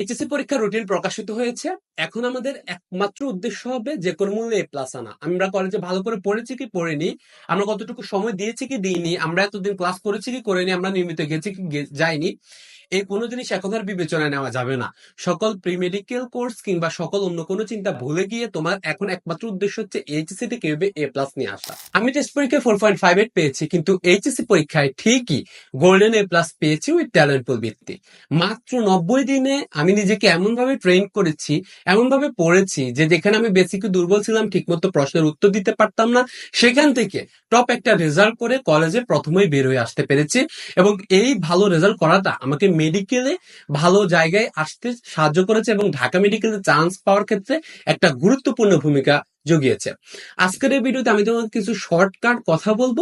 HSC পরীক্ষার routine প্রকাশিত হয়েছে। এখন আমাদের একমাত্র উদ্দেশ্য হবে যে কোনো মূল্যে এ প্লাস আনা। আমরা কলেজে ভালো করে পড়েছি কি পড়িনি? আমরা কতটুকু সময় দিয়েছি কি দিইনি? আমরা এতদিন ক্লাস করেছি কি করিনি? আমরা নিয়মিত গেছি কি যাইনি। এই কোনো জিনিস এখন আর বিবেচনায় নেওয়া যাবে না। সকল প্রি মেডিকেল কোর্স কিংবা সকল অন্য কোনো চিন্তা ভুলে গিয়ে তোমার এখন একমাত্র উদ্দেশ্য হচ্ছে এইচএসসি তে কীভাবে এ প্লাস নিয়ে আসা। আমি টেস্ট পরীক্ষায় ফোর পয়েন্ট ফাইভ এইট পেয়েছি, কিন্তু এইচএসসি পরীক্ষায় ঠিকই গোল্ডেন এ প্লাস পেয়েছি ওই ট্যালেন্টফুল ভিত্তি। মাত্র নব্বই দিনে আমি নিজেকে এমন ভাবে ট্রেন করেছি এমন ভাবে পড়েছি যে যেখানে আমি বেসিক দুর্বল ছিলাম, ঠিকমতো প্রশ্নের উত্তর দিতে পারতাম না, সেখান থেকে টপ একটা রেজাল্ট করে কলেজে প্রথমেই বের হয়ে আসতে পেরেছি এবং এই ভালো রেজাল্ট করাটা আমাকে মেডিকেলে ভালো জায়গায় আসতে সাহায্য করেছে এবং ঢাকা মেডিকেলে চান্স পাওয়ার ক্ষেত্রে একটা গুরুত্বপূর্ণ ভূমিকা জুগিয়েছে। আজকের এই ভিডিওতে আমি তোমাকে কিছু শর্টকাট কথা বলব।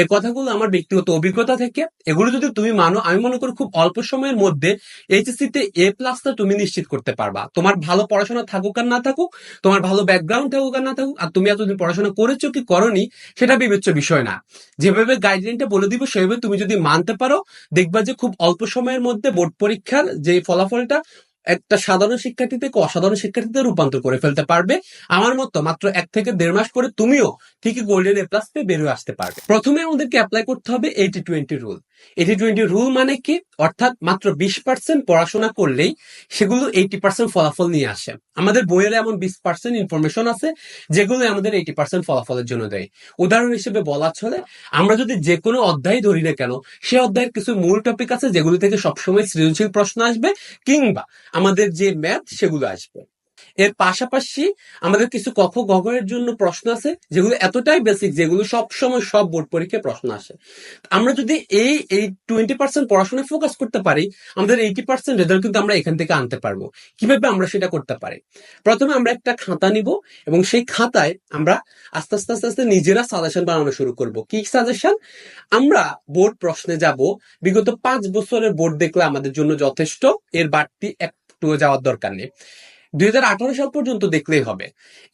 এই কথাগুলো আমার ব্যক্তিগত অভিজ্ঞতা থেকে। এগুলো যদি তুমি মানো, আমি মনে করি খুব অল্প সময়ের মধ্যে এইচএসসি তে এ প্লাসটা তুমি নিশ্চিত করতে পারবা। তোমার ভালো পড়াশোনা থাকুক আর না থাকুক, তোমার ভালো ব্যাকগ্রাউন্ড থাকুক আর না থাকুক, আর তুমি এতদিন পড়াশোনা করেছ কি করনি, সেটা বিবেচ্য বিষয় না। যেভাবে গাইডলাইনটা বলে দিব, সেভাবে তুমি যদি মানতে পারো, দেখবা যে খুব অল্প সময়ের মধ্যে বোর্ড পরীক্ষার যে ফলাফলটা একটা সাধারণ শিক্ষার্থী থেকে অসাধারণ শিক্ষার্থীতে রূপান্তর করে ফেলতে পারবে। আমার মতো মাত্র এক থেকে দেড় মাস পরে তুমিও ঠিকই গোল্ডেন এ প্লাস পেয়ে বের আসতে পারবে। প্রথমে আমাদেরকে অ্যাপ্লাই করতে হবে eighty twenty rule eighty twenty rule মানে কি? অর্থাৎ মাত্র বিশ পার্সেন্ট পড়াশোনা করলেই সেগুলো এইটি পার্সেন্ট ফলাফল নিয়ে আসে। আমাদের বইয়ের এমন বিশ পার্সেন্ট ইনফরমেশন আছে, যেগুলো আমাদের এইটি পার্সেন্ট ফলাফলের জন্য দেয়। উদাহরণ হিসেবে বলা চলে, আমরা যদি যে কোনো অধ্যায় ধরি না কেন, সে অধ্যায়ের কিছু মূল টপিক আছে যেগুলো থেকে সবসময় সৃজনশীল প্রশ্ন আসবে, কিংবা আমাদের যে ম্যাথ সেগুলো আসবে। এর পাশাপাশি আমাদের কিছু কখ গগয়ের জন্য প্রশ্ন আছে, যেগুলো এতটাই বেসিক যেগুলো সব সময় সব বোর্ড পরীক্ষায় প্রশ্ন আসে। আমরা যদি এই এই টোয়েন্টি পার্সেন্ট পড়াশোনায় ফোকাস করতে পারি, আমাদের এইটি পার্সেন্ট রেজাল্ট কিন্তু আমরা এখান থেকে আনতে পারব। কীভাবে আমরা সেটা করতে পারি? প্রথমে আমরা একটা খাতা নিব এবং সেই খাতায় আমরা আস্তে আস্তে আস্তে আস্তে নিজেরা সাজেশন বানানো শুরু করব। কি সাজেশন আমরা বোর্ড প্রশ্নে যাব। বিগত পাঁচ বছরের বোর্ড দেখলে আমাদের জন্য যথেষ্ট, এর বাড়তি একটু যাওয়ার দরকার নেই। দুই হাজার আঠারো সাল পর্যন্ত দেখলেই হবে।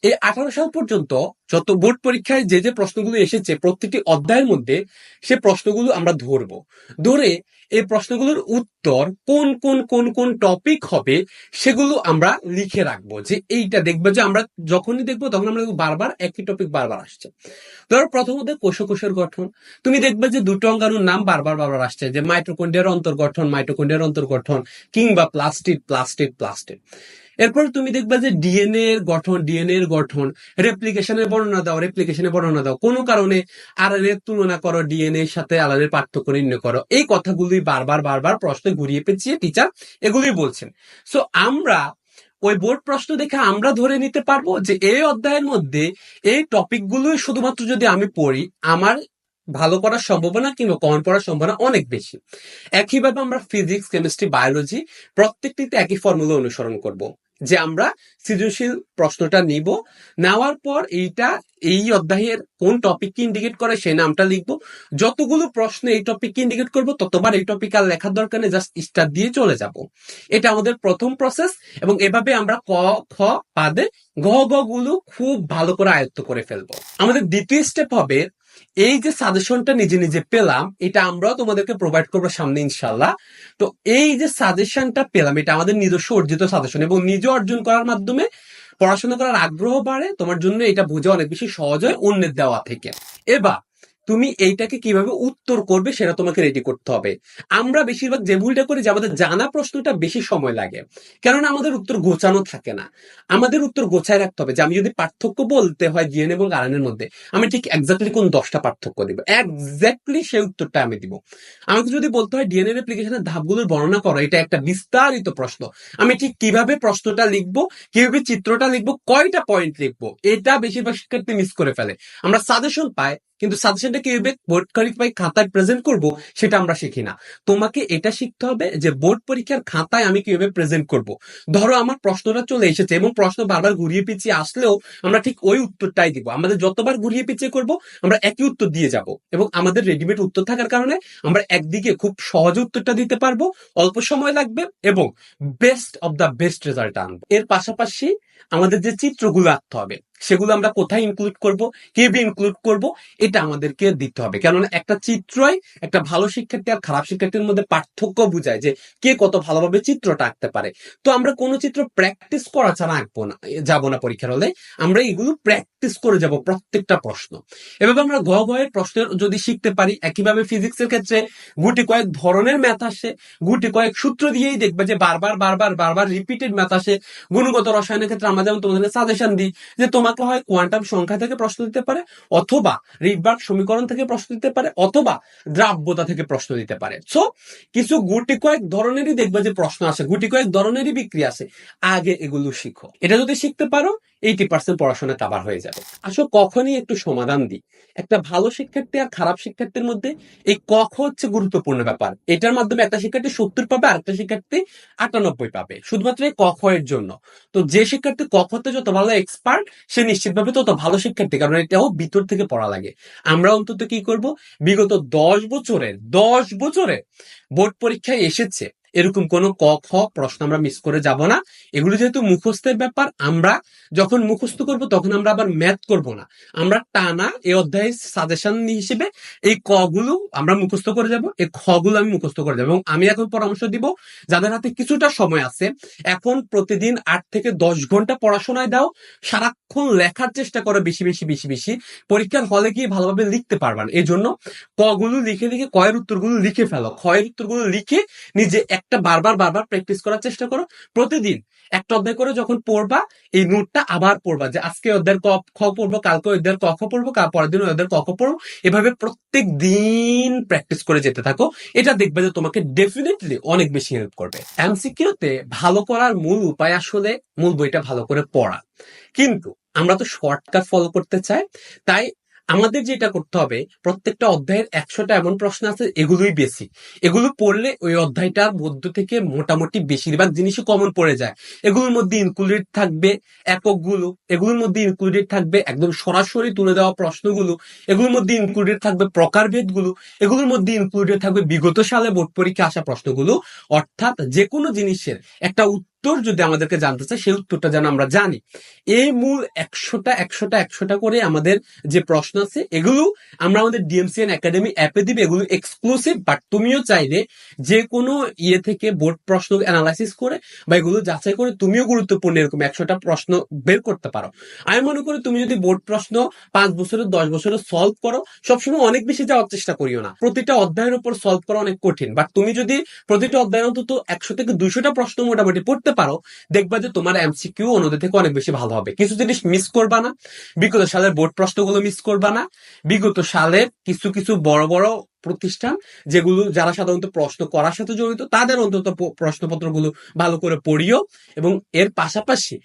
এই আঠারো সাল পর্যন্ত যত বোর্ড পরীক্ষায় যে যে প্রশ্নগুলো এসেছে প্রত্যেকটি অধ্যায়ের মধ্যে সে প্রশ্নগুলো আমরা ধরব। ধরে এই প্রশ্নগুলোর উত্তর কোন কোন কোন কোন টপিক হবে সেগুলো আমরা লিখে রাখব যে এইটা দেখবে যে আমরা যখনই দেখব তখন আমরা বারবার একই টপিক বারবার আসছে। ধরো প্রথমত কোষ কোষের গঠন। তুমি দেখবে যে দুটো অঙ্গাণুর নাম বারবার বারবার আসছে যে মাইটোকন্ডিয়ার অন্তর্গঠন মাইটোকন্ডিয়ার অন্তর্গঠন কিংবা প্লাস্টিক প্লাস্টিক প্লাস্টিক এরপর তুমি দেখবে যে ডিএনএ এর গঠন ডিএনএ এর গঠন রেপ্লিকেশনের বর্ণনা দাও রেপ্লিকেশনের বর্ণনা দাও। কোনো কারণে আর এর তুলনা করো ডিএনএ এর সাথে আর এর পার্থক্য নির্ণয় করো। এই কথাগুলোই বারবার বারবার প্রশ্নে ঘুরিয়ে পেঁচিয়ে টিচার এগুলোই বলছেন। সো আমরা ওই বোর্ড প্রশ্ন দেখে আমরা ধরে নিতে পারব যে এই অধ্যায়ের মধ্যে এই টপিকগুলোই শুধুমাত্র যদি আমি পড়ি, আমার ভালো করার সম্ভাবনা কিংবা কম পড়ার সম্ভাবনা অনেক বেশি। একইভাবে আমরা ফিজিক্স কেমিস্ট্রি বায়োলজি প্রত্যেকটিতে একই ফর্মুলা অনুসরণ করব। যে আমরা সৃজনশীল প্রশ্নটা নিব। নেওয়ার পর এইটা, এই অধ্যায়ের কোন টপিককে ইন্ডিকেট করে সেই নামটা লিখব। যতগুলো প্রশ্ন এই টপিককে ইন্ডিকেট করব, ততবার এই টপিক আর লেখার দরকার নেই জাস্ট স্টার দিয়ে চলে যাব। এটা আমাদের প্রথম প্রসেস এবং এভাবে আমরা ক, খ পাদে গ গুলো খুব ভালো করে আয়ত্ত করে ফেলব। আমাদের দ্বিতীয় স্টেপ হবে এই যে সাজেশনটা নিজে নিজে পেলাম, এটা আমরাও তোমাদেরকে প্রোভাইড করব সামনে ইনশাল্লাহ তো এই যে সাজেশনটা পেলাম, এটা আমাদের নিজস্ব অর্জিত সাজেশন এবং নিজে অর্জন করার মাধ্যমে পড়াশোনা করার আগ্রহ বাড়ে, তোমার জন্য এটা বোঝা অনেক বেশি সহজ হয় অন্যের দেওয়া থেকে। এবার তুমি এইটাকে কীভাবে উত্তর করবে সেটা তোমাকে রেডি করতে হবে। আমরা বেশিরভাগ যে ভুলটা করি যে আমাদের জানা প্রশ্নটা বেশি সময় লাগে। কেননা আমাদের উত্তর গোছানো থাকে না। আমাদের উত্তর গোছায় রাখতে হবে যে আমি যদি পার্থক্য বলতে হয় জিএন এবং আরএন এর মধ্যে, আমি ঠিক এক্স্যাক্টলি কোন দশটা পার্থক্য দিব? এক্স্যাক্টলি সেই উত্তরটা আমি দিব। আমাকে যদি বলতে হয় ডিএনএ অ্যাপ্লিকেশনের ধাপগুলোর বর্ণনা করো, এটা একটা বিস্তারিত প্রশ্ন। আমি ঠিক কীভাবে প্রশ্নটা লিখব, কীভাবে চিত্রটা লিখব, কয়টা পয়েন্ট লিখব, এটা বেশিরভাগ শিক্ষার্থী মিস করে ফেলে। আমরা সাজেশন পাই কিন্তু সাজেশনটা কীভাবে বোর্ড পরীক্ষায় খাতায় প্রেজেন্ট করব, সেটা আমরা শিখি না। তোমাকে এটা শিখতে হবে যে বোর্ড পরীক্ষার খাতায় আমি কীভাবে প্রেজেন্ট করব। ধরো আমার প্রশ্নটা চলে এসেছে এবং প্রশ্ন বারবার ঘুরিয়ে পিছিয়ে আসলেও আমরা ঠিক ওই উত্তরটাই দিব। আমাদের যতবার ঘুরিয়ে পিছিয়ে করব, আমরা একই উত্তর দিয়ে যাব এবং আমাদের রেডিমেড উত্তর থাকার কারণে আমরা একদিকে খুব সহজে উত্তরটা দিতে পারব, অল্প সময় লাগবে এবং best of the best result আনব। এর পাশাপাশি আমাদের যে চিত্রগুলো আঁকতে হবে সেগুলো আমরা কোথায় ইনক্লুড করব কীভাবে ইনক্লুড করব, এটা আমাদেরকে দিতে হবে। কেননা একটা চিত্রই একটা ভালো শিক্ষার্থী আর খারাপ শিক্ষার্থীর মধ্যে পার্থক্য বোঝায় যে কে কত ভালোভাবে চিত্রটা আঁকতে পারে। তো আমরা কোনো চিত্র প্র্যাকটিস করা ছাড়া আঁকবো না যাব না পরীক্ষার হলে। আমরা এগুলো প্র্যাকটিস করে যাব প্রত্যেকটা প্রশ্ন। এভাবে আমরা ঘ ঘয়ের প্রশ্নের যদি শিখতে পারি, একইভাবে ফিজিক্সের ক্ষেত্রে গুটি কয়েক ধরনের ম্যাথ আসে, গুটি কয়েক সূত্র দিয়েই দেখবে যে বারবার বারবার বারবার রিপিটেড ম্যাথ আসে। গুণগত রসায়নের ক্ষেত্রে আমরা যেমন তোমাদের সাজেশন দিই যে তোমাকে হয় কোয়ান্টাম সংখ্যা থেকে প্রশ্ন দিতে পারে, অথবা রিডবার্গ সমীকরণ থেকে প্রশ্ন দিতে পারে, অথবা দ্রাব্যতা থেকে প্রশ্ন দিতে পারে। সো কিছু গুটি কয়েক ধরনেরই দেখবে যে প্রশ্ন আসে, গুটি কয়েক ধরনেরই বিক্রি আসে। আগে এগুলো শিখো। এটা যদি শিখতে পারো এইটি পার্সেন্ট পড়াশোনা কাবার হয়ে যাবে। আসলে কখনই একটু সমাধান দিই। একটা ভালো শিক্ষার্থী আর খারাপ শিক্ষার্থীর মধ্যে এই কখ হচ্ছে গুরুত্বপূর্ণ ব্যাপার। এটার মাধ্যমে একটা শিক্ষার্থী সত্তর পাবে আর একটা শিক্ষার্থী আটানব্বই পাবে। শুধুমাত্র এই কখ এর জন্য। তো যে শিক্ষার্থী কখতে যত ভালো এক্সপার্ট সে নিশ্চিতভাবে তত ভালো শিক্ষার্থী, কারণ এটাও ভিতর থেকে পড়া লাগে। আমরা অন্তত কি করব? বিগত দশ বছরের, দশ বছরে বোর্ড পরীক্ষায় এসেছে। এরকম কোনো ক, খ প্রশ্ন আমরা মিস করে যাব না। এগুলো যেহেতু মুখস্থের ব্যাপার, আমরা যখন মুখস্থ করব তখন আমরা আবার ম্যাথ করব না। আমরা টানা এই অধ্যায়ের সাজেশন হিসেবে এই ক গুলো আমরা মুখস্থ করে যাব, এই খ গুলো আমি মুখস্থ করে যাব। এবং আমি এখন পরামর্শ দিব, যাদের হাতে কিছুটা সময় আছে, এখন প্রতিদিন আট থেকে দশ ঘণ্টা পড়াশোনায় দাও, সারাক্ষণ লেখার চেষ্টা করো বেশি বেশি বেশি বেশি। পরীক্ষার হলে গিয়ে ভালোভাবে লিখতে পারবেন এই জন্য ক গুলো লিখে লিখে, কয়ের উত্তরগুলো লিখে ফেলো। ক্ষয়ের উত্তরগুলো লিখে নিজে একটা বারবার বারবার প্র্যাকটিস করার চেষ্টা করো। প্রতিদিন একটা অধ্যায় করে যখন পড়বা, এই নোটটা আবার পড়বা যে আজকে অধ্যায়ের ক, খ পড়ব, কালকে অধ্যায়ের ক খ পড়ব পরের দিন অধ্যায়ের ক খ পড়ব। এভাবে প্রত্যেক দিন প্র্যাকটিস করে যেতে থাকো। এটা দেখবে যে তোমাকে ডেফিনেটলি অনেক বেশি হেল্প করবে। এমসিকিউতে ভালো করার মূল উপায় আসলে মূল বইটা ভালো করে পড়া। কিন্তু আমরা তো শর্টকাট ফলো করতে চাই, তাই আমাদের যেটা করতে হবে, প্রত্যেকটা অধ্যায়ের একশোটা এমন প্রশ্ন আছে, এগুলোই বেশি এগুলো পড়লে ওই অধ্যায়টার মধ্য থেকে মোটামুটি বেশিরভাগ জিনিসই কমন পড়ে যায়। এগুলোর মধ্যে ইনক্লুডেড থাকবে এককগুলো এগুলোর মধ্যে ইনক্লুডেড থাকবে একদম সরাসরি তুলে দেওয়া প্রশ্নগুলো, এগুলোর মধ্যে ইনক্লুডেড থাকবে প্রকারভেদগুলো, এগুলোর মধ্যে ইনক্লুডেড থাকবে বিগত সালে বোর্ড পরীক্ষা আসা প্রশ্নগুলো, অর্থাৎ যে কোনো জিনিসের একটা উত্তর যদি আমাদেরকে জানতে চায়, সেই উত্তরটা যেন আমরা জানি। এই মূল একশোটা একশোটা একশোটা করে আমাদের যে প্রশ্ন আছে, এগুলো আমরা আমাদের ডিএমসিএন একাডেমি অ্যাপে দিবে। এগুলো এক্সক্লুসিভ বাট তুমিও চাইলে যে কোনো ইয়ে থেকে বোর্ড প্রশ্ন অ্যানালাইসিস করে বা এগুলো যাচাই করে তুমিও গুরুত্বপূর্ণ এরকম একশোটা প্রশ্ন বের করতে পারো। আমি মনে করি তুমি যদি বোর্ড প্রশ্ন পাঁচ বছরের দশ বছরের সলভ করো, সবসময় অনেক বেশি যাওয়ার চেষ্টা করিও না। প্রতিটা অধ্যায়ের উপর সলভ করা অনেক কঠিন বাট তুমি যদি প্রতিটা অধ্যায়ের অন্তত একশো থেকে দুইশোটা প্রশ্ন মোটামুটি পড়তে পারো, দেখবা যে তোমার এমসিকিউ অন্যদের থেকে অনেক বেশি ভালো হবে। কিছু জিনিস মিস করবা না। বিগত সালের বোর্ড প্রশ্নগুলো মিস করবা না। বিগত সালের কিছু কিছু বড় বড় প্রতিষ্ঠান যেগুলো যারা সাধারণত প্রশ্ন করার সাথে জড়িত, তাদের অন্তত প্রশ্নপত্রগুলো ভালো করে পড়িও এবং এর পাশাপাশি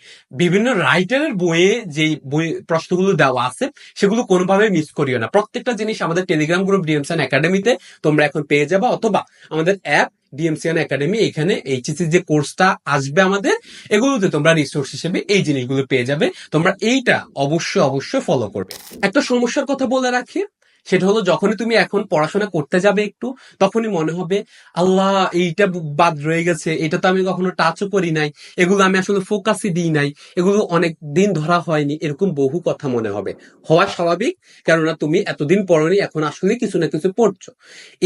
বিভিন্ন রাইটারের বইয়ে যে বই, প্রশ্নগুলো দেওয়া আছে, সেগুলো কোনোভাবে মিস করিও না। প্রত্যেকটা জিনিস আমাদের টেলিগ্রাম গ্রুপ ডিএমসন একাডেমিতে তোমরা এখন পেয়ে যাবে, অথবা আমাদের অ্যাপ ডিএমসিএন একাডেমি এখানে এইচএসসি যে কোর্সটা আসবে আমাদের, এগুলোতে তোমরা রিসোর্স হিসেবে এই জিনিসগুলো পেয়ে যাবে। তোমরা এইটা অবশ্যই অবশ্যই ফলো করবে। একটা সমস্যার কথা বলে রাখি সেটা হলো যখনই তুমি এখন পড়াশোনা করতে যাবে একটু, তখনই মনে হবে, আল্লাহ, এইটা বাদ রয়ে গেছে, এটা তো আমি কখনো টাচও করি নাই, এগুলো আমি আসলে ফোকাসই দিই নাই, এগুলো অনেক দিন ধরা হয়নি, এরকম বহু কথা মনে হবে। হওয়া স্বাভাবিক, কেননা তুমি এতদিন পড়নি, এখন আসলে কিছু না কিছু পড়ছো।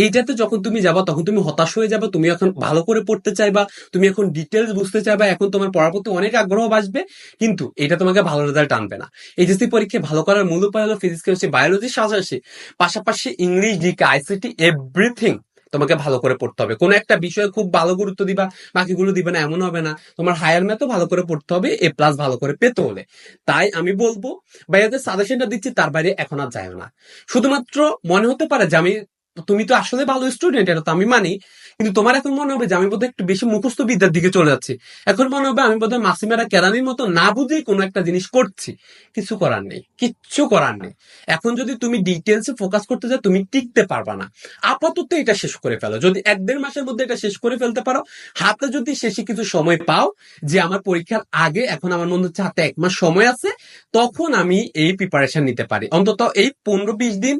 এইটাতে যখন তুমি যাবা, তখন তুমি হতাশ হয়ে যাবে, তুমি এখন ভালো করে পড়তে চাইবা, তুমি এখন ডিটেলস বুঝতে চাইবা, এখন তোমার পড়ার প্রতি অনেক আগ্রহ বাসবে কিন্তু এটা তোমাকে ভালো রেজাল্ট আনবে না। এইচএসসি পরীক্ষায় ভালো করার মূল উপায় হলো ফিজিক্স কেমিস্ট্রি বায়োলজি সাজাসি। পাশাপাশি ইংলিশ জিকে আইসিটি এভরিথিং তোমাকে ভালো করে পড়তে হবে। কোনো একটা বিষয়ে খুব ভালো গুরুত্ব দিবা, বাকিগুলো দিবে না, এমন হবে না। তোমার হায়ার ম্যাথও ভালো করে পড়তে হবে এ প্লাস ভালো করে পেতে হলে। তাই আমি বলব ভাইয়াদের সাজেশনটা দিচ্ছি, তার বাইরে এখন আর যায় না। শুধুমাত্র মনে হতে পারে যে আমি তুমি তো আসলে ভালো স্টুডেন্ট এটা তো আমি মানি। কিন্তু তোমার এখন মনে হবে যে আমি বোধহয় একটু বেশি মুখস্থ বিদ্যার দিকে চলে যাচ্ছি। এখন মনে হবে আমি বোধহয় মাসিমেরা কেরানির মতো না বুঝেই কোনো একটা জিনিস করছি। কিছু করার নেই, কিচ্ছু করার নেই। এখন যদি তুমি ডিটেলসে ফোকাস করতে যাও, তুমি টিকতে পারবা না। আপাতত এটা শেষ করে ফেলো। যদি এক দেড় মাসের মধ্যে এটা শেষ করে ফেলতে পারো, হাতে যদি শেষে কিছু সময় পাও যে আমার পরীক্ষার আগে এখন আমার মনে হচ্ছে হাতে এক মাস সময় আছে, তখন আমি এই প্রিপারেশন নিতে পারি। অন্তত এই পনেরো বিশ দিন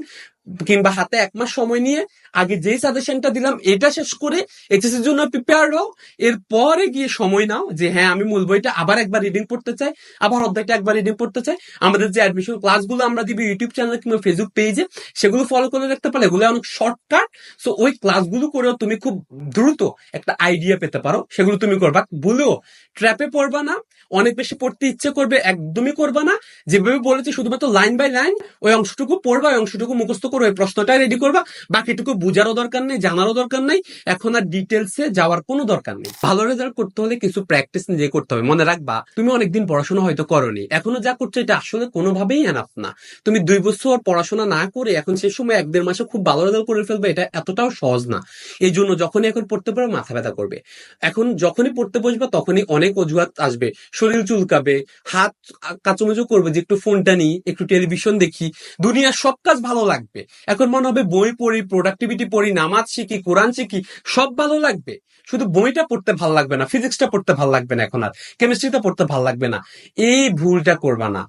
কিংবা হাতে এক মাস সময় নিয়ে আগে যেই সাজেশনটা দিলাম, এটা শেষ করে এইচএসসি জন্য প্রিপেয়ার হও। এরপরে গিয়ে সময় নাও যে হ্যাঁ আমি মূল বইটা আবার একবার রিডিং পড়তে চাই, আবার অধ্যায়টা একবার রিডিং পড়তে চাই। আমাদের যে অ্যাডমিশন ক্লাসগুলো আমরা দিব ইউটিউব চ্যানেল কিংবা ফেসবুক পেজে সেগুলো ফলো করে রাখতে পারলে এগুলো অনেক শর্টকাট সো ওই ক্লাসগুলো করেও তুমি খুব দ্রুত একটা আইডিয়া পেতে পারো। সেগুলো তুমি করবা। ভুলেও ট্র্যাপে পড়বা না, অনেক বেশি পড়তে ইচ্ছে করবে, একদমই করবা না। যেভাবে বলেছি, শুধুমাত্র লাইন বাই লাইন ওই অংশটুকু পড়বা, ওই অংশটুকু মুখস্থ করে ওই প্রশ্নটা রেডি করবা। বাকিটুকু বুঝারও দরকার নেই, জানারও দরকার নেই। এখন আর ডিটেলসে যাওয়ার কোনো দরকার নেই। ভালো রেজাল্ট করতে হলে কিছু প্র্যাকটিস নিজে করতে হবে। মনে রাখবা, তুমি অনেকদিন পড়াশোনা হয়তো করনি। এখনও যা করছ, এটা আসলে কোনোভাবেই এনাফ না। তুমি দুই বছর পড়াশোনা না করে এখন সে সময় এক দেড় মাসে খুব ভালো রেজাল্ট করে ফেলবে, এটা এতটাও সহজ না। এই জন্য যখনই এখন পড়তে পারো, মাথা ব্যথা করবে। এখন যখনই পড়তে বসবা, তখনই অনেক অজুহাত আসবে। শরীর চুলকাবে, হাত কাচুমেচু করবে যে একটু ফোনটা নিই, একটু টেলিভিশন দেখি। দুনিয়ার সব কাজ ভালো লাগবে। এখন মনে হবে বই পড়ি প্রোডাক্টিভিটি পড়ি, নামাজ শিখি, কোরআন শিখি, সব ভালো লাগবে। শুধু বইটা পড়তে ভালো লাগবে না ফিজিক্সটা পড়তে ভালো লাগবে না এখন আর কেমিস্ট্রিটা পড়তে ভালো লাগবে না। এই ভুলটা করবা না।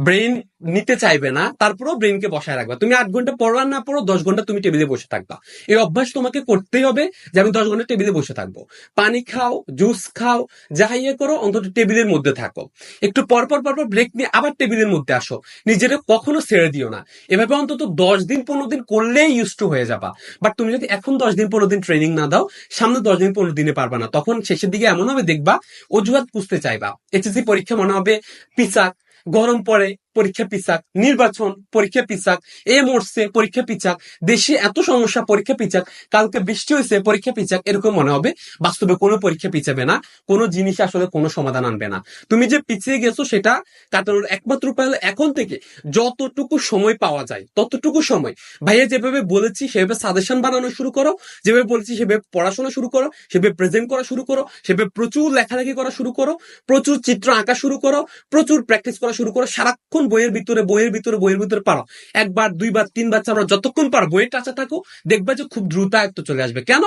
ব্রেন নিতে চাইবে না, তারপরেও ব্রেনকে বসায় রাখবা। তুমি আট ঘণ্টা পড়ো না পড়ো, দশ ঘণ্টা তুমি টেবিলে বসে থাকবা। এই অভ্যাস তোমাকে করতেই হবে যে আমি দশ ঘণ্টা টেবিলে বসে থাকব। পানি খাও জুস খাও যা ইয়ে করো, অন্তত টেবিলের মধ্যে থাকো। একটু পর পর পর পর ব্রেক নিয়ে আবার টেবিলের মধ্যে আসো। নিজেরা কখনো ছেড়ে দিও না। এভাবে অন্তত দশ দিন পনেরো দিন করলেই ইউজ টু হয়ে যাবা। বাট তুমি যদি এখন দশ দিন পনেরো দিন ট্রেনিং না দাও, সামনে দশ দিন পনেরো দিনে পারবা না। তখন শেষের দিকে এমন হবে দেখবা, অজুহাত বুঝতে চাইবা। এইচএসসি পরীক্ষা মনে হবে পিসাক গরম পড়ে পরীক্ষা পিছাক, নির্বাচন, পরীক্ষা পিছাক এ মরছে পরীক্ষা পিছাক, দেশে এত সমস্যা, পরীক্ষা পিছাক, কালকে বৃষ্টি হয়েছে, পরীক্ষা পিছাক, এরকম মনে হবে, বাস্তবে কোনো পরীক্ষা পিছাবে না, কোনো জিনিস আসলে কোনো সমাধান আনবে না। তুমি যে পিছিয়ে গেছো, সেটা কাটানোর একমাত্র উপায় হলো এখন থেকে যতটুকু সময় পাওয়া যায়, ততটুকু সময়। ভাইয়া, যেভাবে বলেছি, সেভাবে সাজেশন বানানো শুরু করো, যেভাবে বলেছি, সেভাবে পড়াশোনা শুরু করো, সেভাবে প্রেজেন্ট করা শুরু করো, সেভাবে প্রচুর লেখালেখি করা শুরু করো, প্রচুর চিত্র আঁকা শুরু করো, প্রচুর প্র্যাকটিস করা শুরু করো, সারাক্ষণ বইয়ের ভিতরে বইয়ের ভিতরে বইয়ের ভিতরে পারো। একবার, দুইবার, তিনবার চারবার যতক্ষণ পারো, বইয়ের টাচা থাকো, দেখবা যে খুব দ্রুত আয়ত্ত চলে আসবে। কেন?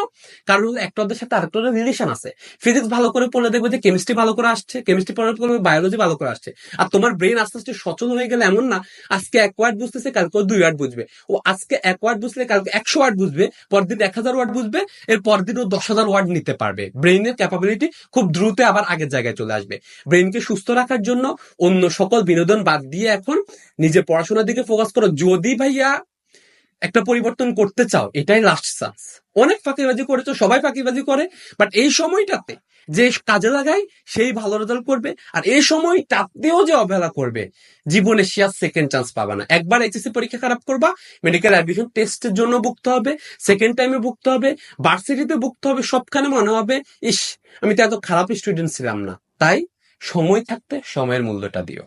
কারণ একটা ওদের সাথে আরেকটা রিলেশন আছে। ফিজিক্স ভালো করে পড়লে দেখবে যে কেমিস্ট্রি ভালো করে আসছে কেমিস্ট্রি পড়ার পর বায়োলজি ভালো করে আসছে। আর তোমার ব্রেন আস্তে আস্তে সচল হয়ে গেলে এমন না, আজকে এক ওয়ার্ড বুঝতেছে, কালকে দুই ওয়ার্ড বুঝবে। ও আজকে এক ওয়ার্ড বুঝলে কালকে একশো ওয়ার্ড বুঝবে, পরদিন এক হাজার ওয়ার্ড বুঝবে, এর পরদিন ও দশ হাজার ওয়ার্ড নিতে পারবে। ব্রেইনের ক্যাপাবিলিটি খুব দ্রুত আবার আগের জায়গায় চলে আসবে। ব্রেনকে সুস্থ রাখার জন্য অন্য সকল বিনোদন বাদ দিয়ে এখন নিজে পড়াশোনার দিকে ফোকাস করো। যদি ভাইয়া একটা পরিবর্তন করতে চাও, এটাই লাস্ট চান্স অনেক ফাঁকিবাজি করেছ, সবাই ফাঁকিবাজি করে বাট এই সময়টাতে যে কাজে লাগায়, সেই ভালো রেজাল্ট করবে। আর এই সময়টাতেও যে অবহেলা করবে, জীবনে সে আর সেকেন্ড চান্স পাবে না। একবার এইচএসসি পরীক্ষা খারাপ করবা মেডিকেল অ্যাডমিশন টেস্টের জন্য ভুগতে হবে সেকেন্ড টাইমে ভুগতে হবে ভার্সিটিতে ভুগতে হবে, সবখানে মনে হবে, ইস, আমি তো এত খারাপ স্টুডেন্ট ছিলাম না। তাই সময় থাকতে সময়ের মূল্যটা দিও।